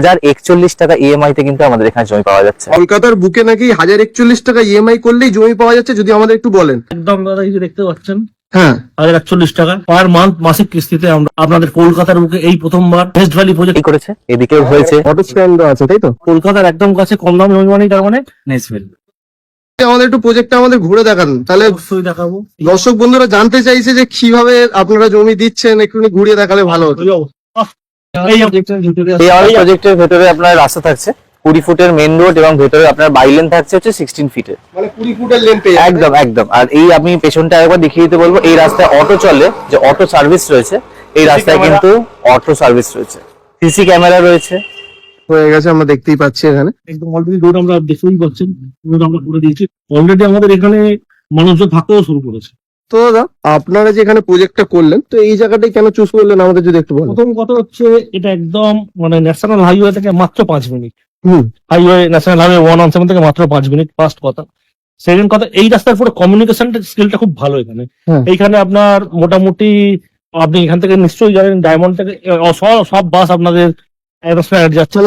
হাজার একচল্লিশ টাকা ইএমআই তে কিন্তু আমাদের এখানে জমি পাওয়া যাচ্ছে। কলকাতার বুকে নাকি হাজার একচল্লিশ টাকা ইএমআই করলেই জমি পাওয়া যাচ্ছে যদি আমাদের একটু বলেন। একদম দাদা এই যে দেখতে পাচ্ছেন হ্যাঁ। হাজার একচল্লিশ টাকা পার মান্থ মাসিক কিস্তিতে আমরা আপনাদের কলকাতার বুকে এই প্রথমবার ওয়েস্ট ভ্যালি প্রজেক্ট করেছে? এদিকেও হয়েছে। অটো স্ট্যান্ড আছে তাই তো? কলকাতার একদম কাছে কম দাম জমি মানে তার মানে নেসভেল আমাদের একটু প্রজেক্টটা আমাদের ঘুরে দেখান। তাহলে অবশ্যই দেখাবো। দর্শক বন্ধুরা জানতে চাইছে যে কীভাবে আপনারা জমি দিচ্ছেন একটু ঘুরিয়ে দেখালে ভালো হতো। এই প্রজেক্টের ভিতরে এই আমাদের প্রজেক্টের ভেতরে আপনার রাস্তা থাকছে। কুড়ি ফুটের মেন রোড এবং ভেতরে আপনার বাইলেন থাকছে হচ্ছে সিক্সটিন ফিটের মানে কুড়ি ফুটের লেন একদম একদম। আর এই আমি পেছনটা একবার দেখিয়ে দিতে বলব এই রাস্তায় অটো চলে যে অটো সার্ভিস রয়েছে এই রাস্তায় কিন্তু অটো সার্ভিস রয়েছে। সিসি ক্যামেরা রয়েছে। হয়ে গেছে আমরা দেখতেই পাচ্ছি এখানে। একদম অলরেডি রোড আমরা দেখতেই পাচ্ছেন রোড আমরা করে দিয়েছি। অলরেডি আমাদের এখানে মানুষজন থাকতেও শুরু করেছে। তো দাদা আপনারা যে এখানে প্রজেক্টটা করলেন তো এই জায়গাটাই কেন চুজ করলেন? আমাদের যদি একটু বলেন। প্রথম কথা হচ্ছে এটা একদম মানে ন্যাশনাল হাইওয়ে থেকে মাত্র পাঁচ minute. Highway national highway one one seven থেকে মাত্র পাঁচ মিনিট ফার্স্ট কথা। সেকেন্ড কথা এই রাস্তার পুরো কমিউনিকেশন স্কিলটা খুব ভালো এখানে। হ্যাঁ। এইখানে আপনার মোটামুটি আপনি এখান থেকে নিশ্চয়ই জানেন ডায়মন্ড থেকে সব- বাস আপনাদের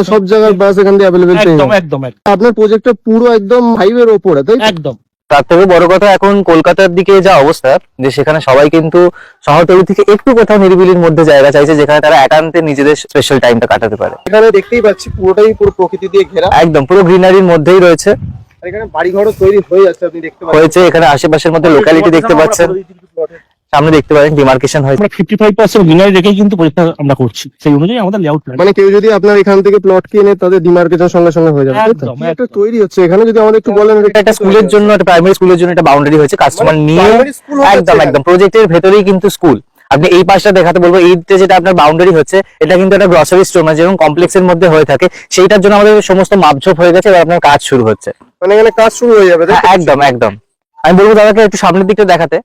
সব জায়গার বাস এখান থেকে অ্যাভেলেবেল একদম। একদম আপনার প্রজেক্টটা পুরো একদম হাইওয়ের ওপরে তাই? একদম। তার থেকে বড় কথা এখন কলকাতার দিকে যা অবস্থা যে সেখানে সবাই কিন্তু শহরতলি থেকে একটু কোথাও নিরিবিলির মধ্যে জায়গা চাইছে যেখানে তারা একান্তে নিজেদের স্পেশাল টাইমটা কাটাতে পারে। এখানে দেখতেই পাচ্ছি পুরোটাই পুরো প্রকৃতি দিয়ে ঘেরা। একদম পুরো গ্রিনারির মধ্যেই রয়েছে। আর এখানে বাড়িঘরও তৈরি হয়ে যাচ্ছে আপনি দেখতে পাচ্ছেন। হয়েছে এখানে আশেপাশের মধ্যে লোকালিটি দেখতে পাচ্ছেন। সামনে দেখতে পারেন ডিমার্কেশন হয়েছে আমরা ফিফটি ফাইভ পার্সেন্ট গ্রিনারি রেখেই কিন্তু পরীক্ষা আমরা করছি। সেই অনুযায়ী আমাদের লেআউট প্ল্যান মানে কেউ যদি আপনার এখান থেকে প্লট কিনে তাদের ডিমার্কেশন সঙ্গে সঙ্গে হয়ে যাবে একটা। তৈরি হচ্ছে। এখানে যদি আমাদের একটু বলেন একটা স্কুলের জন্য একটা প্রাইমারি স্কুলের জন্য একটা বাউন্ডারি হয়েছে কাস্টমার নিয়ে school হচ্ছে একদম একদম। প্রজেক্টের ভেতরেই কিন্তু স্কুল আপনি এই পাশটা দেখাতে বলব এইতে যেটা আপনার বাউন্ডারি হচ্ছে এটা কিন্তু একটা গ্রসারি স্টোর মানে যেরকম কমপ্লেক্সের মধ্যে হয়ে থাকে সেইটার জন্য আমাদের সমস্ত মাপঝোপ হয়ে গেছে এবার আপনার কাজ শুরু হচ্ছে। মানে এখানে কাজ শুরু হয়ে যাবে? হ্যাঁ, একদম একদম। আমি বলব দাদাকে একটু সামনের দিকটা দেখাতে।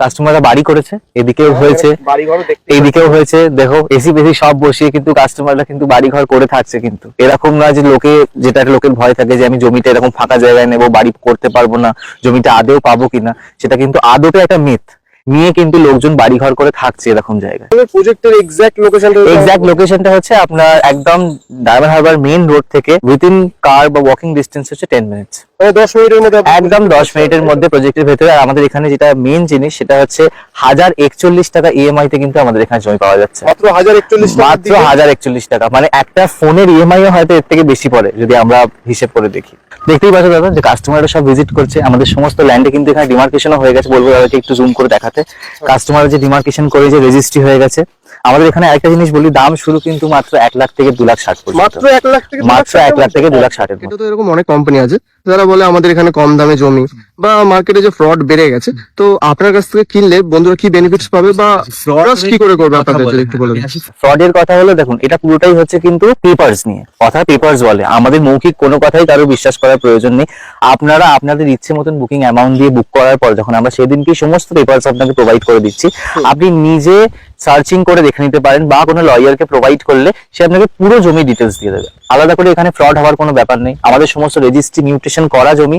কাস্টমাররা বাড়ি করেছে এদিকেও হয়েছে। বাড়িঘরও এইদিকেও হয়েছে। দেখো এসি বেসি সব বসিয়ে কিন্তু কাস্টমাররা কিন্তু বাড়ি ঘর করে থাকছে কিন্তু। এরকম না যে লোকে যেটা লোকের ভয় থাকে যে আমি জমিটা এরকম ফাঁকা জায়গায় নেব বাড়ি করতে পারব না জমিটা আদেও পাবো কিনা সেটা কিন্তু আদতে একটা মিথ নিয়ে কিন্তু লোকজন বাড়ি ঘর করে থাকছে এরকম জায়গায়। প্রজেক্টের এক্সাক্ট লোকেশনটা এক্সাক্ট লোকেশনটা হচ্ছে আপনার একদম ডায়মন্ড হারবার মেইন রোড থেকে উইদিন কার বা ওয়াকিং ডিস্টেন্স হচ্ছে টেন মিনিটস মানে দশ মিনিটের মধ্যে একদম দশ মিনিটের মধ্যে প্রজেক্টের ভেতরে আর আমাদের এখানে যেটা মেইন জিনিস সেটা হচ্ছে হাজার একচল্লিশ টাকা ইএমআই তে কিন্তু আমাদের এখানে জমি পাওয়া যাচ্ছে। মাত্র হাজার একচল্লিশ মাত্র হাজার একচল্লিশ টাকা। মানে একটা ফোনের ইএমআই হয়তো এর থেকে বেশি পড়ে যদি আমরা হিসেব করে দেখি। দেখতেই পাচ্ছ দাদা যে কাস্টমাররা সব ভিজিট করছে আমাদের সমস্ত ল্যান্ডে কিন্তু এখানে ডিমার্কেশনও হয়ে গেছে। বলব দাদাকে একটু জুম করে দেখাতে। কাস্টমার যে ডিমার্কেশন করে যে রেজিস্ট্রি হয়ে গেছে। আমাদের এখানে একটা জিনিস বলি দাম শুরু কিন্তু মাত্র এক লাখ থেকে দু লাখ ষাট মাত্র এক লাখ থেকে মাত্র এক লাখ থেকে দু লাখ? ষাটের এটা তো এরকম অনেক কোম্পানি আছে যারা বলে আমাদের এখানে কম দামে জমি বা মার্কেটে যে ফ্রড বেড়ে গেছে তো আপনার কাছ থেকে কিনলে বন্ধুরা কি বেনিফিটস পাবে বা ফ্রড কি করে করবে আপনাদের যদি একটু বলেন। ফ্রডের কথা হলো দেখুন এটা পুরোটাই হচ্ছে কিন্তু পেপারস নিয়ে। কথা পেপারস বলে। আমাদের মৌখিক কোনো কথাই কারও বিশ্বাস করার প্রয়োজন নেই। আপনারা আপনাদের ইচ্ছে মতন বুকিং অ্যামাউন্ট দিয়ে বুক করার পর যখন আমরা সেদিনকে সমস্ত পেপারস আপনাকে প্রোভাইড করে দিচ্ছি আপনি নিজে সার্চিং করে দেখে নিতে পারেন বা কোনো লয়ারকে প্রোভাইড করলে সে আপনাকে পুরো জমি ডিটেলস দিয়ে দেবে। আলাদা করে এখানে ফ্রড হওয়ার কোনো ব্যাপার নেই। আমাদের সমস্ত রেজিস্ট্রি নিউট্রিশন করা জমি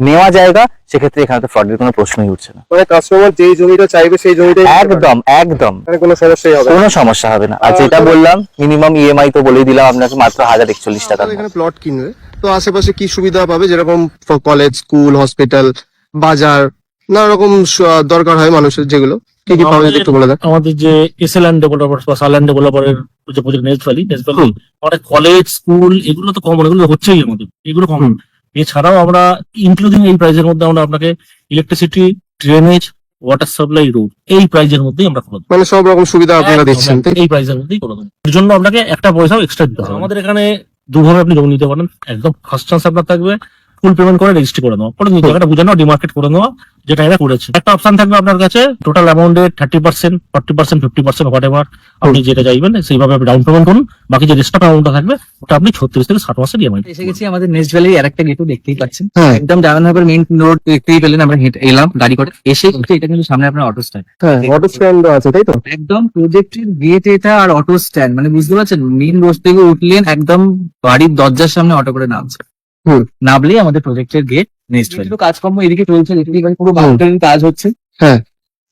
নেওয়া জায়গা সেক্ষেত্রে এখানে তো ফ্রডের কোনো প্রশ্নই উঠছে না। মানে কাস্টমার যেই জমিটা চাইবে সেই জমিটা একদম একদম। এখানে কোনো সমস্যাই হবে কোনো সমস্যা হবে না। আর আর যেটা বললাম মিনিমাম ইএমআই তো বলেই দিলাম আপনাকে মাত্র হাজার একচল্লিশ টাকা এখানে প্লট কিনবে। তো আশেপাশে কি সুবিধা পাবে? যেরকম কলেজ স্কুল হসপিটাল বাজার নানা রকম দরকার হয় মানুষের যেগুলো। কি কি পাবে যদি একটু বলে দেন? আমাদের যে এসএলএন ডেভেলপার বা সারল্যান্ড ডেভেলপারের যে প্রজেক্ট নেক্সট ভ্যালি আমাদের কলেজ স্কুল এগুলো তো কমন এগুলো হচ্ছেই আমাদের এগুলো কমন এছাড়াও আমরা ইনক্লুডিং এই প্রাইজের মধ্যে আমরা আপনাকে electricity drainage water supply road এই প্রাইজের মধ্যেই আমরা করে। মানে সব রকম সুবিধা আপনারা দিচ্ছেন এই প্রাইজের মধ্যেই করে। দেবো এর জন্য আপনাকে একটা পয়সাও এক্সট্রা দিতে হবে। আমাদের এখানে দুভাবে আপনি লোন নিতে পারেন। একদম ফার্স্ট চান্স আপনার থাকবে। ফুল পেমেন্ট করে রেজিস্ট্রি করে নেওয়া পরে জায়গাটা বুঝে নেওয়া ডিমার্কেট করে নেওয়া যেটা এরা করেছে। একটা অপশন থাকবে আপনার কাছে টোটাল অ্যামাউন্টের thirty percent forty percent fifty percent whatever আপনি যেটা চাইবেন সেইভাবে আপনি ডাউন পেমেন্ট করুন। বাকি যে রেস্ট অ্যামাউন্টটা থাকবে ওটা আপনি ছত্রিশ থেকে ষাট মাসের ইএমআই এসে গেছি আমাদের নেক্সট ভ্যালি আর একটা গেটও দেখতেই পাচ্ছেন। হ্যাঁ। একদম ডায়মন্ড হারবার মেইন রোড দেখতেই পেলেন আমরা হেঁটে এলাম গাড়ি করে। এসে এটা কিন্তু সামনে আপনার অটো স্ট্যান্ড হ্যাঁ অটো স্ট্যান্ড আছে তাই তো? একদম প্রজেক্টের গেট এটা আর অটো স্ট্যান্ড মানে বুঝতে পারছেন মেইন রোড থেকে উঠলেন একদম বাড়ির দরজার সামনে অটো করে নামছে। নামলেই আমাদের প্রজেক্টের গেট নেক্সট ভ্যালি কাজকর্ম এদিকে চলছে পাচ্ছেন পুরো। বাউন্ডারির কাজ হচ্ছে হ্যাঁ।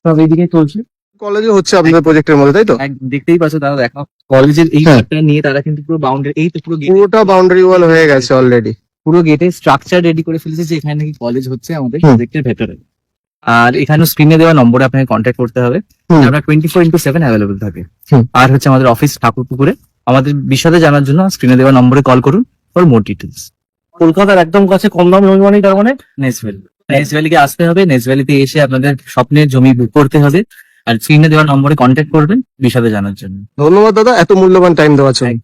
সব এদিকে চলছে। কলেজে হচ্ছে আপনাদের প্রজেক্টের মধ্যে তাই তো? এক- দেখতেই পাচ্ছ তারা দেখো কলেজের এই হ্যাঁ। ঘরটা নিয়ে তারা কিন্তু পুরো বাউন্ডারি এই তো পুরো পুরোটা বাউন্ডারি ওয়াল হয়ে গেছে অলরেডি পুরো গেটে স্ট্রাকচার রেডি করে ফেলেছে যে এখানে নাকি কলেজ হচ্ছে আমাদের প্রজেক্টের ভেতরে। আর এখানে স্ক্রিনে দেওয়া নম্বরে আপনাকে কন্ট্যাক্ট করতে হবে। আমরা twenty four into seven available থাকে আর হচ্ছে আমাদের অফিস ঠাকুরপুকুরে। আমাদের বিশদে জানার জন্য স্ক্রিনে দেওয়া নম্বরে কল করুন ফর মোর ডিটেলস কলকাতার একদম কাছে কম দামে জমি মানে তার মানে নেসভ্যালি ভ্যালি কে আসতে হবে। নেক্সট ভ্যালিতে এসে আপনাদের স্বপ্নের জমি বুক করতে হবে। আর স্ক্রিনে দেওয়া নম্বরে কন্ট্যাক্ট করবেন বিশদে জানার জন্য। ধন্যবাদ দাদা এত মূল্যবান টাইম দেওয়ার জন্য।